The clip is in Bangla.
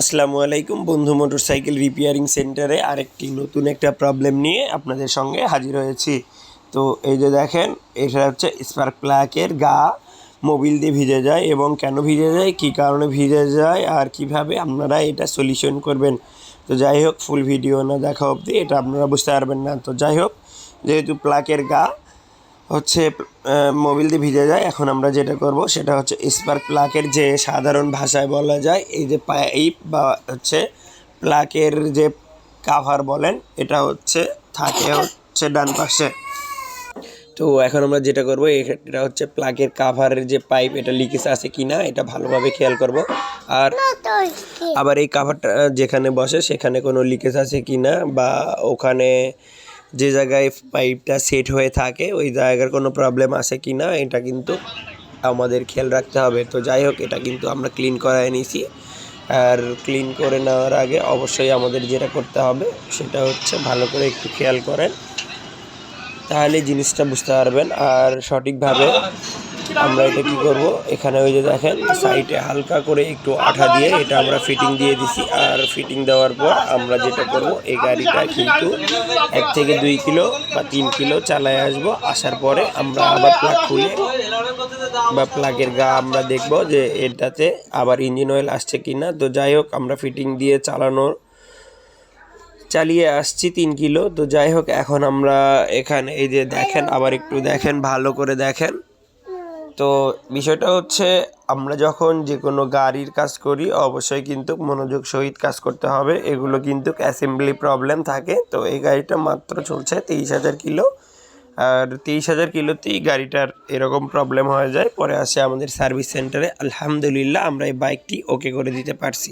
আসসালামু আলাইকুম বন্ধু মোটরসাইকেল রিপেয়ারিং সেন্টারে আরেকটি নতুন একটা প্রবলেম নিয়ে আপনাদের সঙ্গে হাজির হয়েছি। তো এই যে দেখেন, এটা হচ্ছে স্পার্ক প্লাকের গা মোবিল দিয়ে ভিজে যায় এবং কেন ভিজে যায়, কী কারণে ভিজে যায় আর কীভাবে আপনারা এটা সলিউশন করবেন। তো যাই হোক, ফুল ভিডিও না দেখা অবধি এটা আপনারা বুঝতে পারবেন না। তো যাই হোক, যেহেতু প্লাকের গা হচ্ছে মোবিল দিয়ে ভিজে যায়। এখন আমরা যেটা করব, সেটা হচ্ছে স্পার্ক প্লাকের যে সাধারণ ভাষায় বলা যায়, এই যে পাইপ বা হচ্ছে প্লাকের যে কাভার বলেন, এটা হচ্ছে, থাকে হচ্ছে ডান পাশে। তো এখন আমরা যেটা করব, এটা হচ্ছে প্লাগের কাভারের যে পাইপ, এটা লিকেজ আছে কি না এটা ভালোভাবে খেয়াল করব। আর আবার এই কাভারটা যেখানে বসে, সেখানে কোনো লিকেজ আছে কি না বা ওখানে যে জায়গায় পাইপটা সেট হয়ে থাকে, ওই জায়গার কোনো প্রবলেম আছে কি না এটা কিন্তু আমাদের খেয়াল রাখতে হবে। তো যাই হোক, এটা কিন্তু আমরা ক্লিন করায় নিয়েছি আর ক্লিন করে নেওয়ার আগে অবশ্যই আমাদের যেটা করতে হবে, সেটা হচ্ছে ভালো করে একটু খেয়াল করেন। তাহলে জিনিসটা বুঝতে পারবেন। আর সঠিকভাবে আমরা এটা কি করব? এখানে ওই যে দেখেন সাইডে হালকা করে একটু আঠা দিয়ে এটা আমরা ফিটিং দিয়ে দিছি। আর ফিটিং দেওয়ার পর আমরা যেটা করব, এই গাড়িটা কিন্তু এক থেকে দুই কিলো বা তিন কিলো চালায় আসব। আসার পরে আমরা আবার প্লাগ খুলে বা প্লাগের গা আমরা দেখব যে এটাতে আবার ইঞ্জিন অয়েল আসছে কি না তো যাই হোক, আমরা ফিটিং দিয়ে চালানোর চালিয়ে আসছি তিন কিলো। তো যাই হোক, এখন আমরা এখানে এই যে দেখেন, আবার একটু দেখেন, ভালো করে দেখেন। তো বিষয়টা হচ্ছে, আমরা যখন যে কোনো গাড়ির কাজ করি, অবশ্যই কিন্তু মনোযোগ সহিত কাজ করতে হবে। এগুলো কিন্তু অ্যাসেম্বলি প্রবলেম থাকে। তো এই গাড়িটা মাত্র চলছে তেইশ হাজার কিলো। আর তেইশ হাজার কিলোতেই গাড়িটার এরকম প্রবলেম হয়ে যায়। পরে আসে আমাদের সার্ভিস সেন্টারে আলহামদুলিল্লাহ, আমরা এই বাইকটি ওকে করে দিতে পারছি।